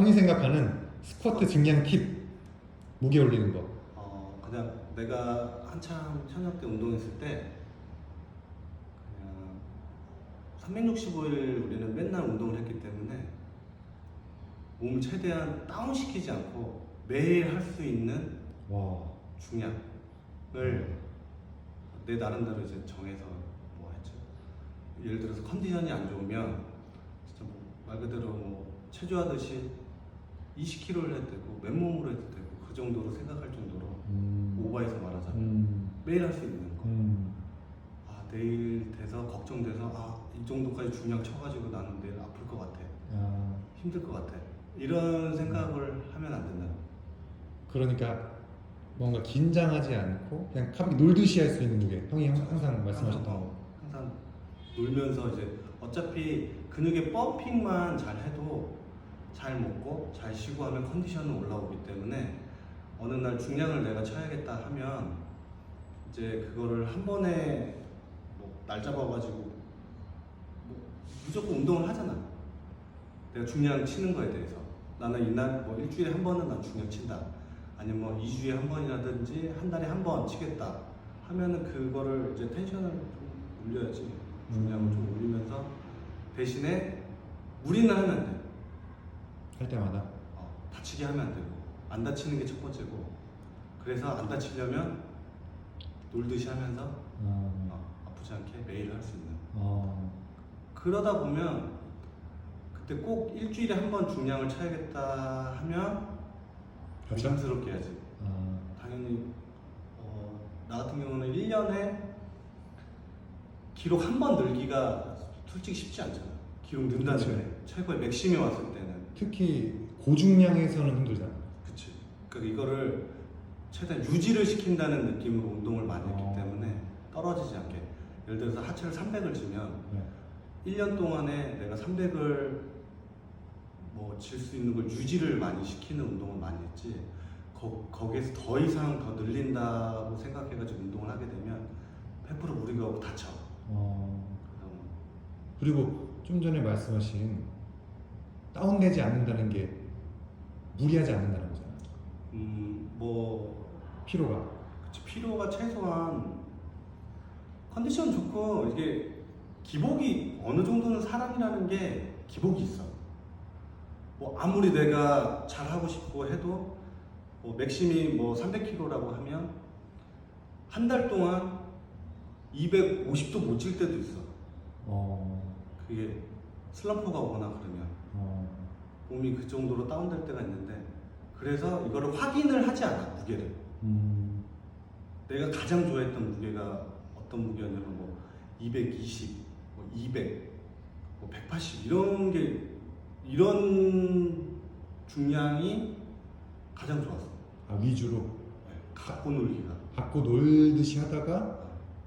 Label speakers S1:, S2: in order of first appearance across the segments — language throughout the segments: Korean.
S1: 형이 생각하는 스쿼트 증량 팁 무게 올리는 거.
S2: 어 그냥 내가 한참 현역 때 운동했을 때 그냥 365일 우리는 맨날 운동을 했기 때문에 몸을 최대한 다운 시키지 않고 매일 할 수 있는
S1: 와.
S2: 중량을 내 나름대로 이제 정해서 뭐 했죠. 예를 들어서 컨디션이 안 좋으면 진짜 뭐 말 그대로 뭐 체조하듯이 20kg를 해도 되고 맨몸으로 해도 되고 그 정도로 생각할 정도로
S1: 음.
S2: 오버해서 말하자면
S1: 음.
S2: 매일 할 수 있는 거.
S1: 음.
S2: 아 내일 돼서 걱정돼서 아 이 정도까지 중량 쳐가지고 나는 내일 아플 것 같아.
S1: 아,
S2: 힘들 것 같아. 이런 생각을 하면 안 된다.
S1: 그러니까 뭔가 긴장하지 않고 그냥 가볍게 놀듯이 할 수 있는 무게. 형이 항- 항상 말씀하셨던 거.
S2: 항상 놀면서 이제 어차피 근육의 펌핑만 잘 해도 잘 먹고 잘 쉬고 하면 컨디션은 올라오기 때문에 어느 날 중량을 내가 쳐야겠다 하면 이제 그거를 한 번에 뭐 날 잡아가지고 뭐 무조건 운동을 하잖아. 내가 중량 치는 거에 대해서 나는 이날 뭐 일주일에 한 번은 난 중량 친다. 아니면 뭐 2주에 한 번이라든지 한 달에 한 번 치겠다 하면은 그거를 이제 텐션을 좀 올려야지 중량을 좀 올리면서 대신에 무리는 하면 안 돼.
S1: 할 때마다.
S2: 어, 다치게 하면 안 되고 안 다치는 게 첫 번째고 그래서 안 다치려면 놀듯이 하면서
S1: 어.
S2: 어, 아프지 않게 매일 할 수 있는
S1: 어.
S2: 그러다 보면 그때 꼭 일주일에 한 번 중량을 쳐야겠다 하면
S1: 그렇죠.
S2: 부담스럽게 해야지
S1: 어.
S2: 당연히 어, 나 같은 경우는 1년에 기록 한 번 늘기가 솔직히 쉽지 않잖아 기록 는다는
S1: 그치.
S2: 게 최고의 왔을 때는
S1: 특히 고중량에서는 힘들잖아.
S2: 그치 그러니까 이거를 최대한 유지를 시킨다는 느낌으로 운동을 많이 했기
S1: 어.
S2: 때문에 떨어지지 않게 예를 들어서 하체를 300을 지면
S1: 네.
S2: 1년 동안에 내가 300을 뭐질수 있는 걸 유지를 많이 시키는 운동을 많이 했지 거, 거기에서 더 이상 더 늘린다고 생각해가지고 운동을 하게 되면 100% 무리가 오고 다쳐
S1: 어. 그리고 좀 전에 말씀하신 다운되지 않는다는 게 무리하지 않는다는 거잖아.
S2: 음뭐
S1: 피로가.
S2: 그치, 피로가 최소한 컨디션 좋고 이게 기복이 어느 정도는 사람이라는 게 기복이 있어. 뭐 아무리 내가 잘하고 싶고 해도 뭐 맥심이 뭐 300kg라고 하면 한 달 동안 250도 못 칠 때도 있어.
S1: 어.
S2: 그게 슬럼프가 오거나 그러면
S1: 어.
S2: 몸이 그 정도로 다운될 때가 있는데 그래서 이거를 확인을 하지 않아 무게를.
S1: 음.
S2: 내가 가장 좋아했던 무게가 어떤 무게였냐면 뭐 220, 뭐 200, 뭐 180 이런 게 이런 중량이 가장 좋았어.
S1: 아 위주로
S2: 네, 갖고 놀기가.
S1: 갖고 놀듯이 하다가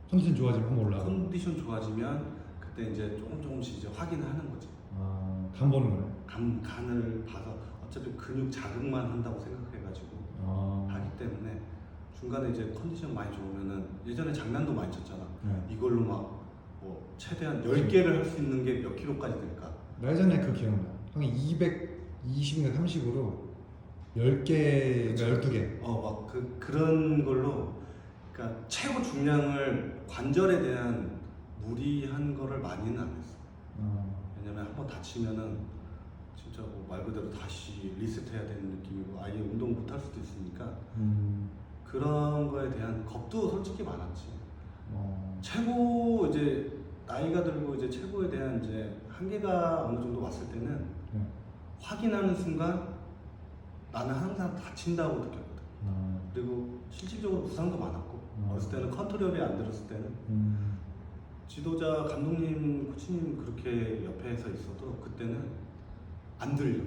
S1: 컨디션 좋아지면 한번 올라가.
S2: 컨디션 좋아지면 그때 이제 조금 조금씩 이제 확인을 하는 거지.
S1: 아, 간 보는 거네.
S2: 간, 간을 봐서 어차피 근육 자극만 한다고 생각해가지고
S1: 아.
S2: 하기 때문에 중간에 이제 컨디션 많이 좋으면은 예전에 장난도 많이 쳤잖아.
S1: 네.
S2: 이걸로 막뭐 최대한 10개를 할 수 있는 게 몇 킬로까지 될까?
S1: 나 예전에 그 기억나. 형이 220인가 30으로 10개인가 12개.
S2: 어, 막 그, 그런 걸로 그러니까 최고 중량을 관절에 대한 무리한 거를 많이는 안 했어.
S1: 어.
S2: 왜냐면 한번 다치면은 진짜 뭐 말 그대로 다시 리셋해야 되는 느낌이고 아예 운동 못 할 수도 있으니까
S1: 음.
S2: 그런 거에 대한 겁도 솔직히 많았지.
S1: 어.
S2: 최고 이제 나이가 들고 이제 최고에 대한 이제 한계가 어느 정도 왔을 때는
S1: 네.
S2: 확인하는 순간 나는 항상 다친다고 느꼈거든.
S1: 어.
S2: 그리고 실질적으로 부상도 많았고
S1: 음.
S2: 어렸을 때는 컨트롤이 안 들었을 때는
S1: 음.
S2: 지도자 감독님 코치님 그렇게 옆에서 있어도 그때는 안 들려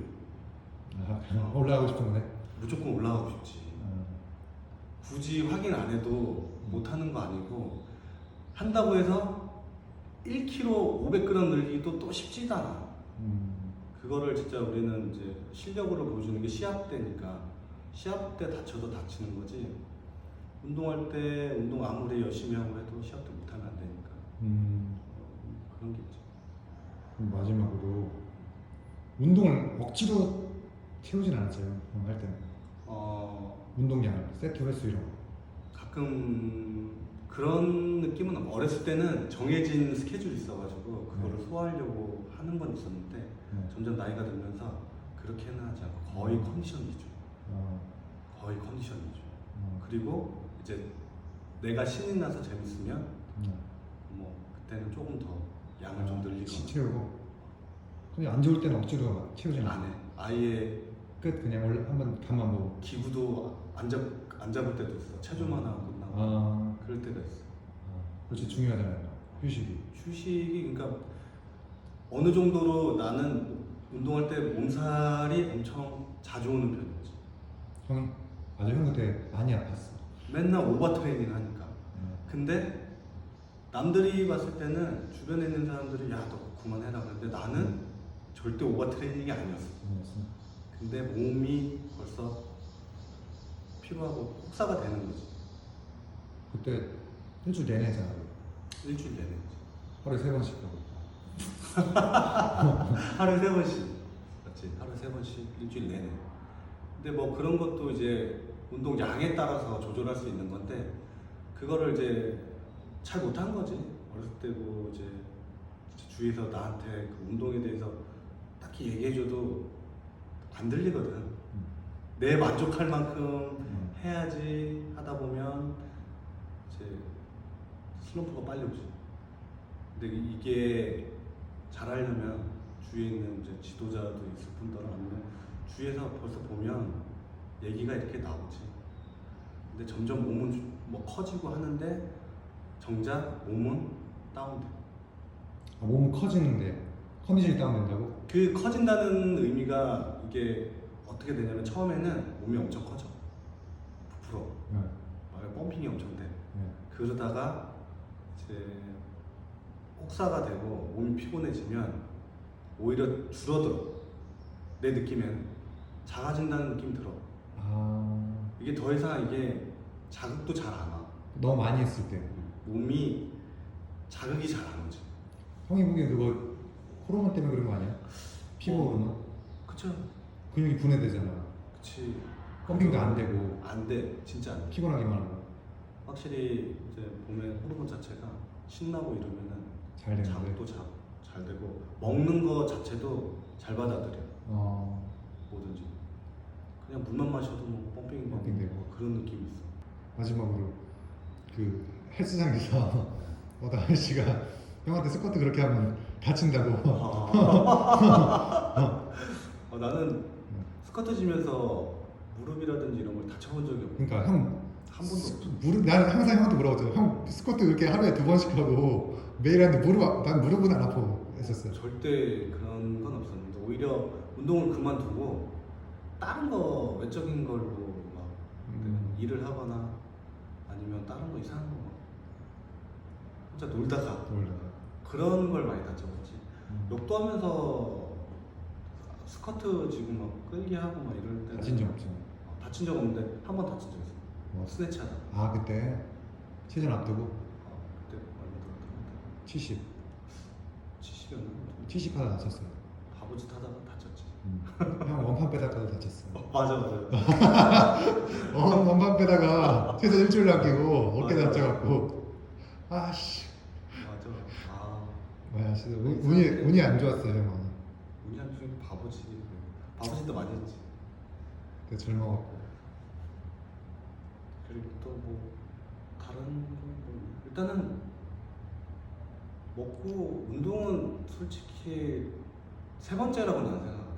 S1: 아, 올라가고 싶은 거네.
S2: 무조건 올라가고 싶지
S1: 어.
S2: 굳이 확인 안 해도 못 하는 거 아니고 한다고 해서 1kg 500g 늘리기도 또 쉽지도 않아
S1: 음.
S2: 그거를 진짜 우리는 이제 실력으로 보여주는 게 시합 때니까 시합 때 다쳐도 다치는 거지 운동할 때 운동 아무리 열심히 하고 해도 시합 때 못하면 안 되니까
S1: 음.
S2: 어, 그런 게 있죠
S1: 그럼 마지막으로 운동을 억지로 채우진 않았어요. 그럼 할 때는
S2: 어,
S1: 운동량을 세트 횟수 이런 거.
S2: 가끔 그런 느낌은 없- 어렸을 때는 정해진 스케줄이 있어가지고 그거를 소화하려고 하는 건 있었는데
S1: 네.
S2: 점점 나이가 들면서 그렇게는 하지 않고 거의 컨디션 위주
S1: 어,
S2: 거의 컨디션 위주
S1: 어,
S2: 그리고 이제 내가 신이 나서 재밌으면
S1: 네.
S2: 뭐 그때는 조금 더 양을 좀
S1: 치-
S2: 늘리거나
S1: 채우고. 근데 안 좋을 때는 억지로 막 채우진 않아.
S2: 안해 아예
S1: 끝 그냥 원래 한번 간만 보고.
S2: 기구도 안, 잡, 안 잡을 때도 있어 체조만 하고 끝나고
S1: 아,
S2: 그럴 때가 있어
S1: 아, 그렇지 중요하잖아요. 휴식이.
S2: 휴식이 그러니까 어느 정도로 나는 운동할 때 몸살이 엄청 자주 오는 편이었지
S1: 형이 맞아 형 그때 많이 아팠어.
S2: 맨날 오버 트레이닝 하니까
S1: 네.
S2: 근데 남들이 봤을 때는 주변에 있는 사람들이 야너 그만해라 그런데 나는 절대 오버 트레이닝이 아니었어. 근데 몸이 벌써 피로하고 혹사가 되는 거지.
S1: 그때 일주일 내내 했잖아.
S2: 일주일 내내
S1: 하루에 세 번씩 하고.
S2: 하루에 세 번씩. 맞지? 하루에 세 번씩 일주일 내내. 근데 뭐 그런 것도 이제 운동 양에 따라서 조절할 수 있는 건데 그거를 이제 잘 못한 거지. 어렸을 때고 이제 주위에서 나한테 그 운동에 대해서 딱히 얘기해줘도 안 들리거든
S1: 음.
S2: 내 만족할 만큼
S1: 음.
S2: 해야지 하다 보면 이제 슬럼프가 빨리 오지. 근데 이게 잘하려면 주위에 있는 이제 지도자도 있을 뿐더러 아니면 주위에서 벌써 보면 얘기가 이렇게 나오지. 근데 점점 몸은 주- 뭐 커지고 하는데 정작 몸은 다운돼.
S1: 아, 몸은 커지는데 컨디션이 다운된다고?
S2: 그 커진다는 의미가 이게 어떻게 되냐면 처음에는 몸이 엄청 커져. 부풀어.
S1: 네.
S2: 막 펌핑이 엄청 돼.
S1: 네.
S2: 그러다가 이제 혹사가 되고 몸이 피곤해지면 오히려 줄어들어. 내 느낌엔 작아진다는 느낌 들어.
S1: 아
S2: 이게 더 이상 이게 자극도 잘 안 와.
S1: 너무 많이 했을 때.
S2: 몸이 자극이 잘 안 오지.
S1: 형이 보기엔 그거 호르몬 때문에 그런 거 아니야? 피부
S2: 어.
S1: 호르몬?
S2: 그쵸?
S1: 근육이 분해되잖아.
S2: 그치.
S1: 펌핑도 안 되고
S2: 안 돼. 진짜 안 돼.
S1: 피곤하기만 하고
S2: 확실히 이제 보면 호르몬 자체가 신나고 이러면은
S1: 잘 되는데.
S2: 자극도 잘, 잘 되고 먹는 거 자체도 잘 받아들여.
S1: 어
S2: 뭐든지 그냥 물만 마셔도 뭐 펌핑이 되고
S1: 펌핑되고.
S2: 그런 느낌이 있어
S1: 마지막으로 그 헬스장에서 어떤 아저씨가 형한테 스쿼트 그렇게 하면 다친다고.
S2: 어, 나는 스쿼트 지면서 무릎이라든지 이런 걸 다쳐본 적이 없고
S1: 그러니까 형
S2: 한 번도 없어
S1: 무릎 나는 항상 형한테 물어봤잖아. 형 스쿼트 이렇게 하루에 두 번씩 하고 매일 하는데 무릎 아- 난 무릎은 안 아파 했었어요.
S2: 절대 그런 건 없었는데 오히려 운동을 그만두고 다른 거 외적인 걸로 막
S1: 음.
S2: 일을 하거나 아니면 다른 거 이상한 거막 혼자 놀다가
S1: 몰라.
S2: 그런 걸 많이 다쳐봤지
S1: 음.
S2: 욕도 하면서 스쿼트 지고 막 끌기 하고 막 이럴 때
S1: 다친 적 없죠.
S2: 다친 적 없는데 한 번 다친 적 있어.
S1: 뭐.
S2: 스네치 하다.
S1: 아 그때 체전 앞두고
S2: 어, 그때 얼마 들었는데
S1: 70,
S2: 70이었나?
S1: 70 하다 다쳤어요.
S2: 바보짓 하다가 다쳤지.
S1: 음. 형 원판 빼다가도 다쳤어.
S2: 어, 맞아 맞아.
S1: 어, 원판 빼다가 최소 일주일 남기고 어깨
S2: 맞아.
S1: 다쳐갖고 아씨 진짜 운- 운이 운이 안 좋았어요 형은.
S2: 운이 안 좋으니까 바보짓. 바보짓도 많이 했지.
S1: 그때 젊어갖고
S2: 그리고 또 뭐 다른 거 일단은 먹고 운동은 솔직히 세 번째라고 나는 생각하거든.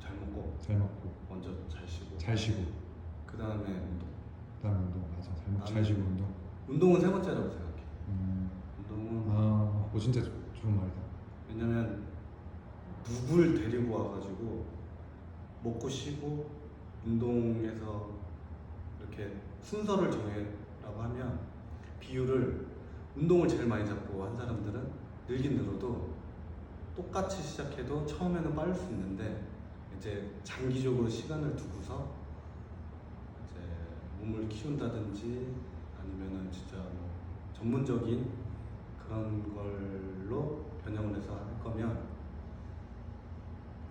S2: 잘 먹고
S1: 잘 먹고
S2: 먼저 잘 쉬고
S1: 잘 쉬고
S2: 그 다음에 운동.
S1: 그다음에 운동 맞아 잘 먹고 잘
S2: 나는-
S1: 쉬고 운동.
S2: 운동은 세 번째라고 생각해.
S1: 음.
S2: 운동은
S1: 아, 어 진짜 좋- 좋은 말이다.
S2: 왜냐면 누굴 데리고 와가지고 먹고 쉬고 운동해서 이렇게 순서를 정해라고 하면 비율을 운동을 제일 많이 잡고 한 사람들은 늘긴 늘어도 똑같이 시작해도 처음에는 빠를 수 있는데 이제 장기적으로 시간을 두고서 이제 몸을 키운다든지 아니면은 진짜 뭐 전문적인 그런 걸로 변형을 해서 할 거면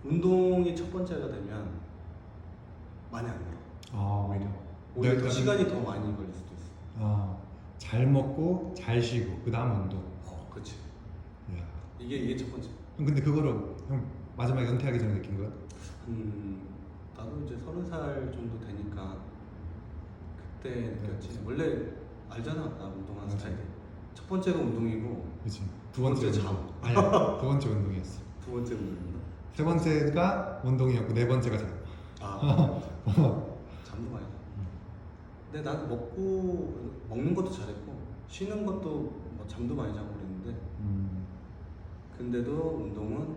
S2: 운동이 첫 번째가 되면 많이 안 늘어.
S1: 아
S2: 오히려 오히려 더 시간이 더 많이 걸릴 수도 있어.
S1: 아, 잘 먹고 잘 쉬고 그 다음 운동.
S2: 어, 그렇지.
S1: 야.
S2: 이게 이게 첫 번째.
S1: 형 근데 그거를 형 마지막에 은퇴하기 전에 느낀 거야?
S2: 음, 나도 이제 서른 살 정도 되니까 그때 느꼈지. 원래 알잖아, 나 운동하는. 스타일. 첫 번째가 운동이고
S1: 그렇지. 두 번째 운동. 아니야. 두 번째 운동이었어.
S2: 두 번째 운동이구나.
S1: 세 번째가 운동이었고 네 번째가 자.
S2: 아, 잠도 많이 자. 근데 난 먹고 먹는 것도 잘했고 쉬는 것도 뭐 잠도 많이 자고 그랬는데
S1: 음,
S2: 근데도 운동은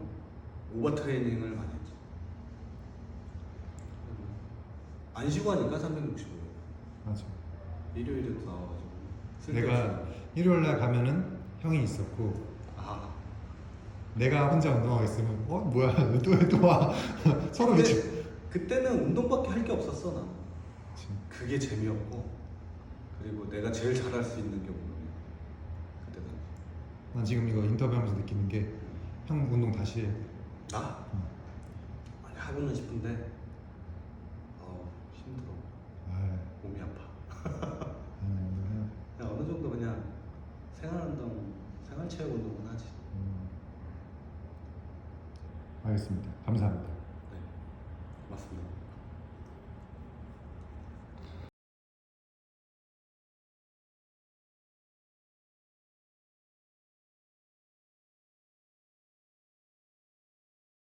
S2: 오버 트레이닝을 많이 했지. 음, 안 쉬고 하니까 365일.
S1: 맞아.
S2: 일요일에도 나와가지고.
S1: 내가 일요일 날 가면은 형이 있었고
S2: 아
S1: 내가 혼자 운동하고 있으면 어 뭐야 또또 와. 서로
S2: 근데
S1: 미치.
S2: 그때는 운동밖에 할 게 없었어 나. 그게 재미없고 그리고 내가 제일 잘할 수 있는 게 운동이야. 그때는
S1: 난 지금 이거 인터뷰하면서 느끼는 게 형 운동 다시 해.
S2: 나
S1: 응.
S2: 아니 하고는 싶은데 생활운동, 생활체육운동은 하지.
S1: 음. 알겠습니다. 감사합니다. 네, 맞습니다.